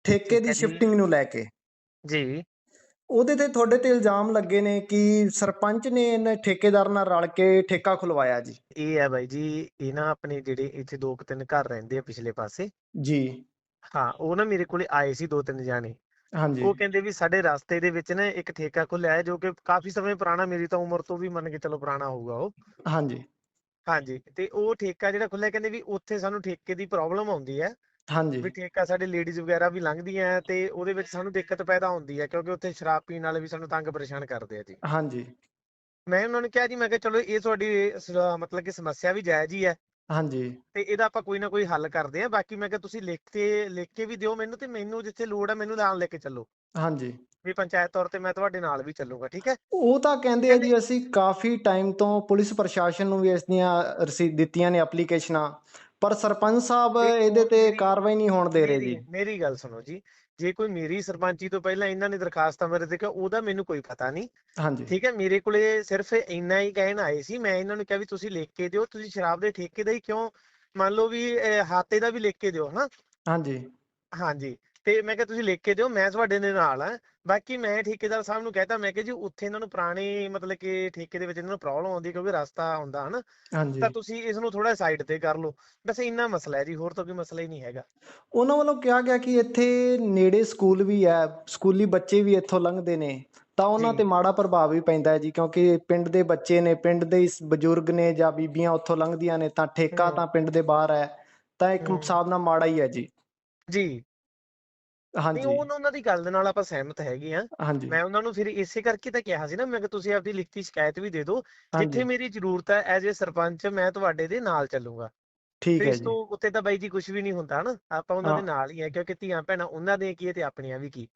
ਠੇਕੇ ਦੀ ਠੀਕ ਹੈ ਜੀ। ਸ਼ਿਫਟਿੰਗ ਨੂੰ ਲੈ ਕੇ। ਜੀ। ਉਹਦੇ ਤੇ ਤੁਹਾਡੇ ਤੇ ਇਲਜ਼ਾਮ ਲੱਗੇ ਨੇ ਕਿ ਸਰਪੰਚ ਨੇ ਇਹਨਾਂ ਠੇਕੇਦਾਰ ਨਾਲ ਰਲ ਕੇ ਠੇਕਾ ਖੁਲਵਾਇਆ ਜੀ? ਇਹ ਹੈ ਬਾਈ ਜੀ ਇਹ ਨਾ ਆਪਣੇ ਜਿਹੜੇ ਇੱਥੇ ਦੋ ਕੁ ਤਿੰਨ ਘਰ ਰਹਿੰਦੇ ਆ ਪਿਛਲੇ ਪਾਸੇ। ਜੀ। ਹਾਂ ਉਹ ਨਾ ਮੇਰੇ ਕੋਲੇ ਆਏ ਸੀ ਦੋ ਤਿੰਨ ਜਾਣੇ। ਹਾਂਜੀ। ਉਹ ਕਹਿੰਦੇ ਵੀ ਸਾਡੇ ਰਸਤੇ ਦੇ ਵਿੱਚ ਨਾ ਇੱਕ ਠੇਕਾ ਖੁੱਲਿਆ ਹੈ ਜੋ ਕਿ ਕਾਫੀ ਸਮੇਂ ਪੁਰਾਣਾ ਮੇਰੀ ਤਾਂ ਉਮਰ ਤੋਂ ਵੀ ਮੰਨ ਕੇ ਚਲੋ ਪੁਰਾਣਾ ਹੋਊਗਾ ਉਹ। ਹਾਂਜੀ। ਹਾਂਜੀ ਤੇ ਉਹ ਠੇਕਾ ਜਿਹੜਾ ਖੁੱਲਿਆ ਕਹਿੰਦੇ ਵੀ ਉੱਥੇ ਸਾਨੂੰ ਠੇਕੇ ਦੀ ਪ੍ਰੋਬਲਮ ਆਉਂਦੀ ਹੈ। ਹਾਂਜੀ। ਵੀ ਠੇਕਾ ਸਾਡੇ ਲੇਡੀਜ਼ ਵਗੈਰਾ ਵੀ ਲੰਘਦੀਆਂ ਹੈ ਤੇ ਉਹਦੇ ਵਿੱਚ ਸਾਨੂੰ ਦਿੱਕਤ ਪੈਦਾ ਹੁੰਦੀ ਹੈ ਕਿਉਂਕਿ ਉੱਥੇ ਸ਼ਰਾਬ ਪੀਣ ਵਾਲੇ ਵੀ ਸਾਨੂੰ ਤੰਗ ਪਰੇਸ਼ਾਨ ਕਰਦੇ ਆ ਜੀ। ਹਾਂਜੀ। ਮੈਂ ਉਹਨਾਂ ਨੂੰ ਕਿਹਾ ਜੀ ਮੈਂ ਕਿਹਾ ਚਲੋ ਇਹ ਤੁਹਾਡੀ ਸ- ਮਤਲਬ ਕਿ ਸਮੱਸਿਆ ਵੀ ਜਾਇਜ਼ ਹੀ ਹੈ ਹਾਂਜੀ। ਤੇ ਇਹਦਾ ਆਪਾਂ ਕੋਈ ਨਾ ਕੋਈ ਹੱਲ ਕਰਦੇ ਆ ਬਾਕੀ ਮੈਂ ਕਿਹਾ ਤੁਸੀਂ ਲਿਖ ਕੇ ਲਿਖ ਕੇ ਵੀ ਦਿਓ ਮੈਨੂੰ ਤੇ ਮੈਨੂੰ ਜਿੱਥੇ ਲੋੜ ਹੈ ਮੈਨੂੰ ਨਾਲ ਲੈ ਕੇ ਚੱਲੋ। ਹਾਂਜੀ। ਵੀ ਪੰਚਾਇਤ ਤੌਰ ਤੇ ਮੈਂ ਤੁਹਾਡੇ ਨਾਲ ਵੀ ਚੱਲੂਗਾ ਠੀਕ ਹੈ ਉਹ ਤਾਂ ਕਹਿੰਦੇ ਆ ਜੀ ਅਸੀਂ ਕਾਫੀ ਟਾਈਮ ਤੋਂ ਪੁਲਿਸ ਪ੍ਰਸ਼ਾਸਨ ਨੂੰ ਵੀ ਇਸ ਦੀਆਂ ਰਸੀਦ ਦਿੱਤੀਆਂ ਨੇ ਐਪਲੀਕੇਸ਼ਨਾਂ ਪਰ ਸਰਪੰਚ ਸਾਹਿਬ ਇਹਦੇ ਤੇ ਕਾਰਵਾਈ ਨਹੀਂ ਹੋਣ ਦੇ ਰਹੇ ਜੀ। ਮੇਰੀ ਗੱਲ ਸੁਣੋ ਜੀ। ਜੇ ਕੋਈ ਮੇਰੀ ਸਰਪੰਚੀ ਤੋਂ ਪਹਿਲਾਂ ਇਹਨਾਂ ਨੇ ਦਰਖਾਸਤਾਂ ਮੇਰੇ ਤੇ ਕਿ ਉਹਦਾ ਮੈਨੂੰ ਕੋਈ ਪਤਾ ਨਹੀਂ। ਹਾਂਜੀ। ਠੀਕ ਹੈ ਮੇਰੇ ਕੋਲੇ ਸਿਰਫ ਇੰਨਾ ਹੀ ਕਹਿਣ ਆਏ ਸੀ। ਮੈਂ ਇਹਨਾਂ ਨੂੰ ਕਿਹਾ ਵੀ ਤੁਸੀਂ ਲਿਖ ਕੇ ਦਿਓ ਤੁਸੀਂ ਸ਼ਰਾਬ ਦੇ ਠੇਕੇ ਦਾ ਹੀ ਕਿਉਂ? ਮੰਨ ਲਓ ਵੀ ਹਾਤੇ ਦਾ ਵੀ ਲਿਖ ਕੇ ਦਿਓ ਹਨਾ? ਹਾਂਜੀ। ਹਾਂਜੀ। ਤੇ ਮੈਂ ਕਿਹਾ ਤੁਸੀਂ ਲਿਖ ਕੇ ਦਿਓ ਮੈਂ ਤੁਹਾਡੇ ਦੇ ਨਾਲ ਆ ਬਾਕੀ ਮੈਂ ਠੇਕੇਦਾਰ ਸਾਹਿਬ ਨੂੰ ਕਹਿਤਾ ਮੈਂ ਕਿਹਾ ਜੀ ਉੱਥੇ ਇਹਨਾਂ ਨੂੰ ਪੁਰਾਣੀ ਮਤਲਬ ਕਿ ਠੇਕੇ ਦੇ ਵਿੱਚ ਇਹਨਾਂ ਨੂੰ ਪ੍ਰੋਬਲਮ ਆਉਂਦੀ ਕਿਉਂਕਿ ਰਸਤਾ ਆਉਂਦਾ ਹਨਾ ਤਾਂ ਤੁਸੀਂ ਇਸ ਨੂੰ ਥੋੜਾ ਸਾਈਡ ਤੇ ਕਰ ਲਓ ਬਸ ਇੰਨਾ ਮਸਲਾ ਹੈ ਜੀ ਹੋਰ ਤਾਂ ਕੋਈ ਮਸਲਾ ਹੀ ਨਹੀਂ ਹੈਗਾ ਉਹਨਾਂ ਵੱਲੋਂ ਕਿਹਾ ਗਿਆ ਕਿ ਇੱਥੇ ਨੇੜੇ ਸਕੂਲ ਵੀ ਹੈ ਸਕੂਲੀ ਬੱਚੇ ਵੀ ਇੱਥੋਂ ਲੰਘਦੇ ਨੇ ਤਾਂ ਉਹਨਾਂ। ਤੇ ਮਾੜਾ ਪ੍ਰਭਾਵ ਵੀ ਪੈਂਦਾ ਹੈ ਜੀ ਕਿਉਂਕਿ ਪਿੰਡ ਦੇ ਬੱਚੇ ਨੇ ਪਿੰਡ ਦੇ ਇਸ ਬਜ਼ੁਰਗ ਨੇ ਜਾਂ ਬੀਬੀਆਂ ਉੱਥੋਂ ਲੰਘਦੀਆਂ ਨੇ ਤਾਂ ਠੇਕਾ। ਤਾਂ ਪਿੰਡ ਦੇ ਬਾਹਰ ਹੈ ਤਾਂ ਇੱਕ। ਹਿਸਾਬ ਨਾਲ ਮਾੜਾ ਹੀ ਹੈ ਜੀ ਜੀ ਹਾਂਜੀ। ਉਹ ਉਹਨਾਂ ਦੀ ਗੱਲ ਦੇ ਨਾਲ ਆਪਾਂ ਸਹਿਮਤ ਹੈਗੇ ਆ ਮੈਂ ਉਹਨਾਂ ਨੂੰ ਫਿਰ ਇਸੇ ਕਰਕੇ ਤਾਂ ਕਿਹਾ ਸੀ ਨਾ ਮੈਂ ਕਿ ਤੁਸੀਂ ਆਪਦੀ ਲਿਖਤੀ ਸ਼ਿਕਾਇਤ ਵੀ ਦੇ ਦਿਓ ਜਿੱਥੇ ਮੇਰੀ ਜ਼ਰੂਰਤ ਹੈ ਐਜ਼ ਅ ਸਰਪੰਚ ਮੈਂ ਤੁਹਾਡੇ ਦੇ ਨਾਲ ਚੱਲੂਗਾ। ਠੀਕ ਹੈ ਇਸ ਜੀ। ਤੋਂ ਉੱਤੇ ਤਾਂ ਬਾਈ ਜੀ ਕੁਝ ਵੀ ਨਹੀਂ ਹੁੰਦਾ ਨਾ ਆਪਾਂ ਉਹਨਾਂ ਦੇ। ਨਾਲ ਹੀ ਆ ਕਿਉਂਕਿ ਧੀਆਂ ਭੈਣਾਂ ਉਹਨਾਂ ਦੀਆਂ ਕੀ ਤੇ ਆਪਣੀਆਂ ਵੀ ਕੀ।